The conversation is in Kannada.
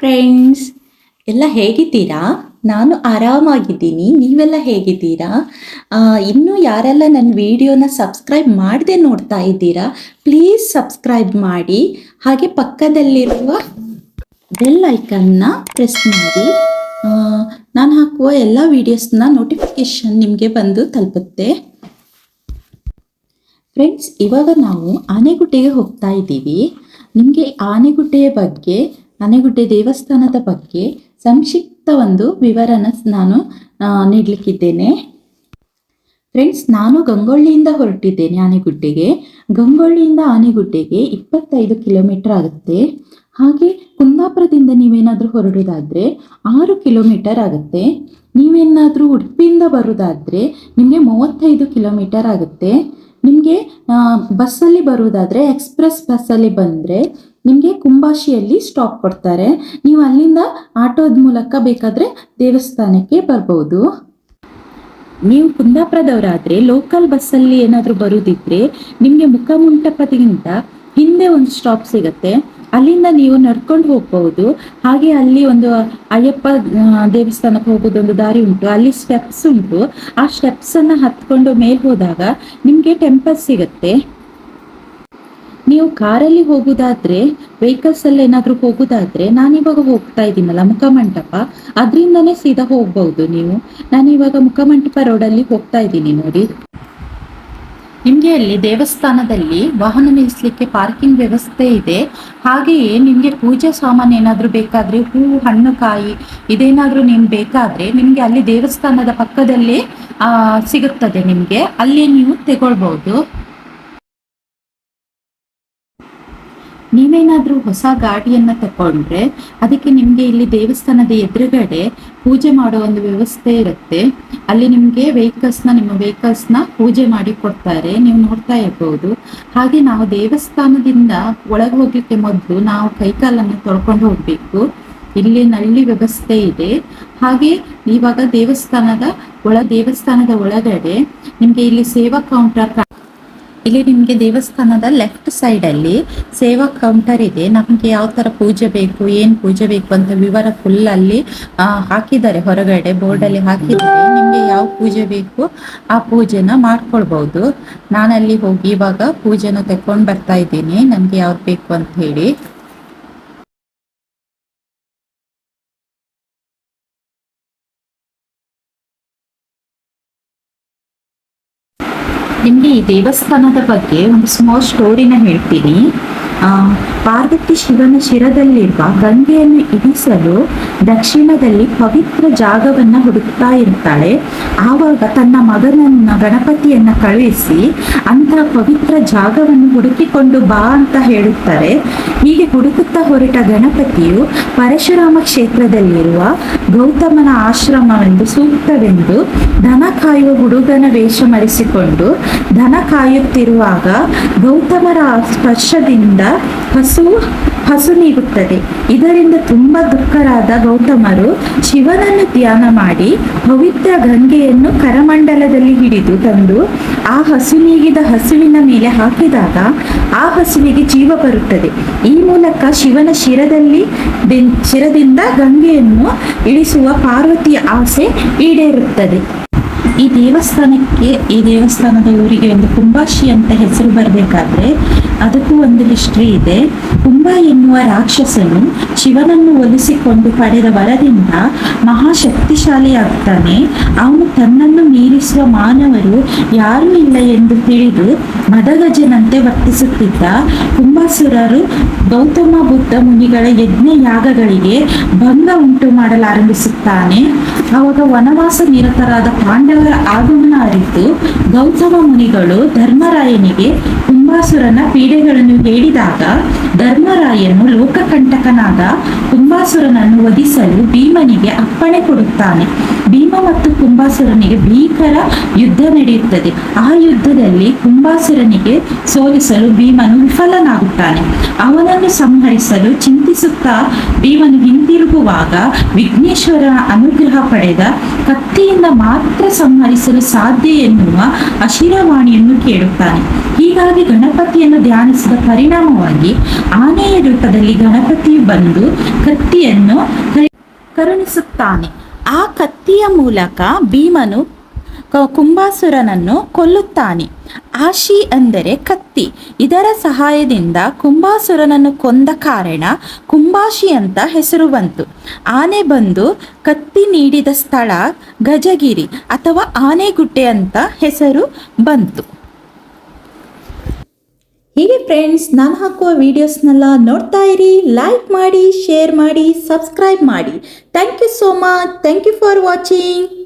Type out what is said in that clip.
ಫ್ರೆಂಡ್ಸ್ ಎಲ್ಲ ಹೇಗಿದ್ದೀರಾ? ನಾನು ಆರಾಮಾಗಿದ್ದೀನಿ. ನೀವೆಲ್ಲ ಹೇಗಿದ್ದೀರಾ? ಇನ್ನೂ ಯಾರೆಲ್ಲ ನನ್ನ ವಿಡಿಯೋನ ಸಬ್ಸ್ಕ್ರೈಬ್ ಮಾಡದೆ ನೋಡ್ತಾ ಇದ್ದೀರಾ ಪ್ಲೀಸ್ ಸಬ್ಸ್ಕ್ರೈಬ್ ಮಾಡಿ. ಹಾಗೆ ಪಕ್ಕದಲ್ಲಿರುವ ಬೆಲ್ ಐಕನ್ನ ಪ್ರೆಸ್ ಮಾಡಿ. ನಾನು ಹಾಕುವ ಎಲ್ಲ ವೀಡಿಯೋಸ್ನ ನೋಟಿಫಿಕೇಶನ್ ನಿಮಗೆ ಬಂದು ತಲುಪುತ್ತೆ. ಫ್ರೆಂಡ್ಸ್ ಇವಾಗ ನಾವು ಆನೆಗುಡ್ಡೆಗೆ ಹೋಗ್ತಾ ಇದ್ದೀವಿ. ನಿಮಗೆ ಆನೆಗುಡ್ಡೆಯ ಬಗ್ಗೆ ಆನೆಗುಡ್ಡೆ ದೇವಸ್ಥಾನದ ಬಗ್ಗೆ ಸಂಕ್ಷಿಪ್ತ ಒಂದು ವಿವರನ ನಾನು ನೀಡಲಿಕ್ಕಿದ್ದೇನೆ. ಫ್ರೆಂಡ್ಸ್ ನಾನು ಗಂಗೊಳ್ಳಿಯಿಂದ ಹೊರಟಿದ್ದೇನೆ ಆನೆಗುಡ್ಡೆಗೆ. ಗಂಗೊಳ್ಳಿಯಿಂದ ಆನೆಗುಡ್ಡೆಗೆ ಇಪ್ಪತ್ತೈದು ಕಿಲೋಮೀಟರ್ ಆಗುತ್ತೆ. ಹಾಗೆ ಕುಂದಾಪುರದಿಂದ ನೀವೇನಾದರೂ ಹೊರಡೋದಾದರೆ ಆರು ಕಿಲೋಮೀಟರ್ ಆಗುತ್ತೆ. ನೀವೇನಾದರೂ ಉಡುಪಿಯಿಂದ ಬರೋದಾದರೆ ನಿಮಗೆ ಮೂವತ್ತೈದು ಕಿಲೋಮೀಟರ್ ಆಗುತ್ತೆ. ನಿಮಗೆ ಬಸ್ಸಲ್ಲಿ ಬರುವುದಾದರೆ ಎಕ್ಸ್ಪ್ರೆಸ್ ಬಸ್ಸಲ್ಲಿ ಬಂದರೆ ನಿಮಗೆ ಕುಂಬಾಶಿಯಲ್ಲಿ ಸ್ಟಾಪ್ ಕೊಡ್ತಾರೆ. ನೀವು ಅಲ್ಲಿಂದ ಆಟೋದ ಮೂಲಕ ಬೇಕಾದರೆ ದೇವಸ್ಥಾನಕ್ಕೆ ಬರ್ಬೋದು. ನೀವು ಕುಂದಾಪುರದವರಾದರೆ ಲೋಕಲ್ ಬಸ್ಸಲ್ಲಿ ಏನಾದರೂ ಬರುದಿದ್ರೆ, ನಿಮಗೆ ಮುಖಮಂಟಪದಿಂದ ಹಿಂದೆ ಒಂದು ಸ್ಟಾಪ್ ಸಿಗುತ್ತೆ. ಅಲ್ಲಿಂದ ನೀವು ನಡ್ಕೊಂಡು ಹೋಗ್ಬಹುದು ಹಾಗೆ ಅಲ್ಲಿ ಒಂದು ಅಯ್ಯಪ್ಪ ದೇವಸ್ಥಾನಕ್ಕೆ ಹೋಗೋದೊಂದು ದಾರಿ ಉಂಟು. ಅಲ್ಲಿ ಸ್ಟೆಪ್ಸ್ ಉಂಟು. ಆ ಸ್ಟೆಪ್ಸ್ ಅನ್ನ ಹತ್ಕೊಂಡು ಮೇಲೆ ಹೋದಾಗ ನಿಮಗೆ ಟೆಂಪಲ್ ಸಿಗುತ್ತೆ. ನೀವು ಕಾರಲ್ಲಿ ಹೋಗುದಾದ್ರೆ ವೆಹಿಕಲ್ಸ್ ಅಲ್ಲಿ ಏನಾದ್ರೂ ಹೋಗುದಾದ್ರೆ ನಾನಿವಾಗ ಹೋಗ್ತಾ ಇದ್ದೀನಲ್ಲ ಮುಖಮಂಟಪ. ಅದರಿಂದನೇ ಸೀದಾ ಹೋಗ್ಬಹುದು ನೀವು. ನಾನಿವಾಗ ಮುಖಮಂಟಪ ರೋಡಲ್ಲಿ ಹೋಗ್ತಾ ಇದ್ದೀನಿ ನೋಡಿ. ನಿಮಗೆ ಅಲ್ಲಿ ದೇವಸ್ಥಾನದಲ್ಲಿ ವಾಹನ ನಿಲ್ಲಿಸಲಿಕ್ಕೆ ಪಾರ್ಕಿಂಗ್ ವ್ಯವಸ್ಥೆ ಇದೆ. ಹಾಗೆಯೇ ನಿಮಗೆ ಪೂಜಾ ಸಾಮಾನು ಏನಾದರೂ ಬೇಕಾದರೆ ಹೂವು ಹಣ್ಣು, ಕಾಯಿ ಇದೇನಾದರೂ ನಿಮ್ಗೆ ಬೇಕಾದರೆ ನಿಮಗೆ ಅಲ್ಲಿ ದೇವಸ್ಥಾನದ ಪಕ್ಕದಲ್ಲೇ ಸಿಗುತ್ತದೆ ನಿಮಗೆ. ಅಲ್ಲಿ ನೀವು ತಗೊಳ್ಬಹುದು. ನೀವೇನಾದ್ರೂ ಹೊಸ ಗಾಡಿಯನ್ನ ತಕೊಂಡ್ರೆ ಅದಕ್ಕೆ ನಿಮ್ಗೆ ಇಲ್ಲಿ ದೇವಸ್ಥಾನದ ಎದುರುಗಡೆ ಪೂಜೆ ಮಾಡೋ ಒಂದು ವ್ಯವಸ್ಥೆ ಇರುತ್ತೆ. ಅಲ್ಲಿ ನಿಮ್ಗೆ ವೆಹಿಕಲ್ಸ್ನ, ನಿಮ್ಮ ವೆಹಿಕಲ್ಸ್ನ ಪೂಜೆ ಮಾಡಿ ಕೊಡ್ತಾರೆ. ನೀವು ನೋಡ್ತಾ ಇರ್ಬೋದು. ಹಾಗೆ ನಾವು ದೇವಸ್ಥಾನದಿಂದ ಒಳಗೆ ಹೋಗ್ಲಿಕ್ಕೆ ಮೊದಲು ನಾವು ಕೈಕಾಲನ್ನು ತೊಳ್ಕೊಂಡು ಹೋಗ್ಬೇಕು. ಇಲ್ಲಿ ನಲ್ಲಿ ವ್ಯವಸ್ಥೆ ಇದೆ. ಹಾಗೆ ಇವಾಗ ದೇವಸ್ಥಾನದ ಒಳ, ದೇವಸ್ಥಾನದ ಒಳಗಡೆ ನಿಮ್ಗೆ ಇಲ್ಲಿ ಸೇವಾ ಕೌಂಟರ್ ಇಲ್ಲಿ ನಿಮಗೆ ದೇವಸ್ಥಾನದ ಲೆಫ್ಟ್ ಸೈಡ್ ಅಲ್ಲಿ ಸೇವಾ ಕೌಂಟರ್ ಇದೆ. ನಮಗೆ ಯಾವ ತರ ಪೂಜೆ ಬೇಕು, ಏನ್ ಪೂಜೆ ಬೇಕು ಅಂತ ವಿವರ ಫುಲ್ ಅಲ್ಲಿ ಹಾಕಿದ್ದಾರೆ. ಹೊರಗಡೆ ಬೋರ್ಡ್ ಅಲ್ಲಿ ಹಾಕಿದ್ದಾರೆ. ನಿಮ್ಗೆ ಯಾವ ಪೂಜೆ ಬೇಕು ಆ ಪೂಜೆನ ಮಾಡ್ಕೊಳ್ಬಹುದು ನಾನಲ್ಲಿ ಹೋಗಿ ಇವಾಗ ಪೂಜೆನ ತಕೊಂಡ್ ಬರ್ತಾ ಇದ್ದೀನಿ. ನನ್ಗೆ ಯಾವ್ದು ಬೇಕು ಅಂತ ಹೇಳಿ. ನಿಮಗೆ ಈ ದೇವಸ್ಥಾನದ ಬಗ್ಗೆ ಒಂದು ಸ್ಮಾಲ್ ಸ್ಟೋರಿನ ಹೇಳ್ತೀನಿ. ಪಾರ್ವತಿ ಶಿವನ ಶಿರದಲ್ಲಿರುವ ಗಂಗೆಯನ್ನು ಇಳಿಸಲು ದಕ್ಷಿಣದಲ್ಲಿ ಪವಿತ್ರ ಜಾಗವನ್ನ ಹುಡುಕ್ತಾ ಇರ್ತಾಳೆ. ಆವಾಗ ತನ್ನ ಮಗನನ್ನ, ಗಣಪತಿಯನ್ನ ಕಳುಹಿಸಿ ಅಂತ ಪವಿತ್ರ ಜಾಗವನ್ನು ಹುಡುಕಿಕೊಂಡು ಬಾ ಅಂತ ಹೇಳುತ್ತಾರೆ. ಹೀಗೆ ಹುಡುಕುತ್ತಾ ಹೊರಟ ಗಣಪತಿಯು ಪರಶುರಾಮ ಕ್ಷೇತ್ರದಲ್ಲಿರುವ ಗೌತಮನ ಆಶ್ರಮವೆಂದು ಸೂಕ್ತವೆಂದು ದನ ಕಾಯುವ ಹುಡುಗನ ವೇಷ ಮರೆಸಿಕೊಂಡು ದನ ಕಾಯುತ್ತಿರುವಾಗ ಗೌತಮರ ಸ್ಪರ್ಶದಿಂದ ಹಸು ಹಸು ನೀಗುತ್ತದೆ. ಇದರಿಂದ ತುಂಬಾ ದುಃಖರಾದ ಗೌತಮರು ಶಿವನನ್ನು ಧ್ಯಾನ ಮಾಡಿ ಪವಿತ್ರ ಗಂಗೆಯನ್ನು ಕರಮಂಡಲದಲ್ಲಿ ಹಿಡಿದು ತಂದು ಆ ಹಸು ನೀಗಿದ ಹಸುವಿನ ಮೇಲೆ ಹಾಕಿದಾಗ ಆ ಹಸುವಿಗೆ ಜೀವ ಬರುತ್ತದೆ. ಈ ಮೂಲಕ ಶಿವನ ಶಿರದಲ್ಲಿ ಶಿರದಿಂದ ಗಂಗೆಯನ್ನು ಇಳಿಸುವ ಪಾರ್ವತಿಯ ಆಸೆ ಈಡೇರುತ್ತದೆ. ಈ ದೇವಸ್ಥಾನಕ್ಕೆ, ಈ ದೇವಸ್ಥಾನದ ಊರಿಗೆ ಒಂದು ಕುಂಬಾಶಿ ಅಂತ ಹೆಸರು ಬರಬೇಕಾದ್ರೆ ಅದಕ್ಕೂ ಒಂದು ಹಿಸ್ಟ್ರಿ ಇದೆ. ಕುಂಭ ಎನ್ನುವ ರಾಕ್ಷಸನು ಶಿವನನ್ನು ಒಲಿಸಿಕೊಂಡು ಪಡೆದ ವರದಿಂದ ಮಹಾಶಕ್ತಿಶಾಲಿಯಾಗ್ತಾನೆ. ಅವನು ತನ್ನನ್ನು ಮೀರಿಸುವ ಮಾನವರು ಯಾರೂ ಇಲ್ಲ ಎಂದು ತಿಳಿದು ಮದಗಜನಂತೆ ವರ್ತಿಸುತ್ತಿದ್ದ ಕುಂಭಾಸುರರು ಗೌತಮ ಬುದ್ಧ ಮುನಿಗಳ ಯಜ್ಞ ಯಾಗಗಳಿಗೆ ಭಂಗ ಉಂಟು ಮಾಡಲಾರಂಭಿಸುತ್ತಾನೆ. ಆವಾಗ ವನವಾಸ ನಿರತರಾದ ಪಾಂಡವರ ಆಗಮನ ಅರಿತು ಗೌತಮ ಮುನಿಗಳು ಧರ್ಮರಾಯನಿಗೆ ಕುಂಬಾಸುರನ ಪೀಡೆಗಳನ್ನು ಹೇಳಿದಾಗ ಧರ್ಮರಾಯನು ಲೋಕಕಂಟಕನಾದ ಕುಂಭಾಸುರನನ್ನು ವಧಿಸಲು ಭೀಮನಿಗೆ ಅಪ್ಪಣೆ ಕೊಡುತ್ತಾನೆ. ಭೀಮ ಮತ್ತು ಕುಂಭಾಸುರನಿಗೆ ಭೀಕರ ಯುದ್ಧ ನಡೆಯುತ್ತದೆ. ಆ ಯುದ್ಧದಲ್ಲಿ ಕುಂಭಾಸುರನಿಗೆ ಸೋಲಿಸಲು ಭೀಮನು ವಿಫಲನಾಗುತ್ತಾನೆ. ಅವನನ್ನು ಸಂಹರಿಸಲು ಚಿಂತಿಸುತ್ತಾ ಭೀಮನು ಹಿಂತಿರುಗುವಾಗ ವಿಘ್ನೇಶ್ವರನ ಅನುಗ್ರಹ ಪಡೆದ ಕತ್ತಿಯಿಂದ ಮಾತ್ರ ಸಂಹರಿಸಲು ಸಾಧ್ಯ ಎನ್ನುವ ಅಶಿರವಾಣಿಯನ್ನು ಕೇಳುತ್ತಾನೆ. ಹೀಗಾಗಿ ಗಣಪತಿಯನ್ನು ಧ್ಯಾನಿಸಿದ ಪರಿಣಾಮವಾಗಿ ಆನೆಯ ರೂಪದಲ್ಲಿ ಗಣಪತಿ ಬಂದು ಕತ್ತಿಯನ್ನು ಕರುಣಿಸುತ್ತಾನೆ. ಆ ಕತ್ತಿಯ ಮೂಲಕ ಭೀಮನು ಕುಂಬಾಸುರನನ್ನು ಕೊಲ್ಲುತ್ತಾನೆ. ಆಶಿ ಅಂದರೆ ಕತ್ತಿ. ಇದರ ಸಹಾಯದಿಂದ ಕುಂಬಾಸುರನನ್ನು ಕೊಂದ ಕಾರಣ ಕುಂಬಾಶಿ ಅಂತ ಹೆಸರು ಬಂತು. ಆನೆ ಬಂದು ಕತ್ತಿ ನೀಡಿದ ಸ್ಥಳ ಗಜಗಿರಿ ಅಥವಾ ಆನೆಗುಡ್ಡೆ ಅಂತ ಹೆಸರು ಬಂತು. ಹೀಗೆ ಫ್ರೆಂಡ್ಸ್ ನಾನು ಹಾಕುವ ವಿಡಿಯೋಸ್ನೆಲ್ಲ ನೋಡ್ತಾ ಇರಿ ಲೈಕ್ ಮಾಡಿ ಶೇರ್ ಮಾಡಿ ಸಬ್ಸ್ಕ್ರೈಬ್ ಮಾಡಿ. Thank you so much thank you for watching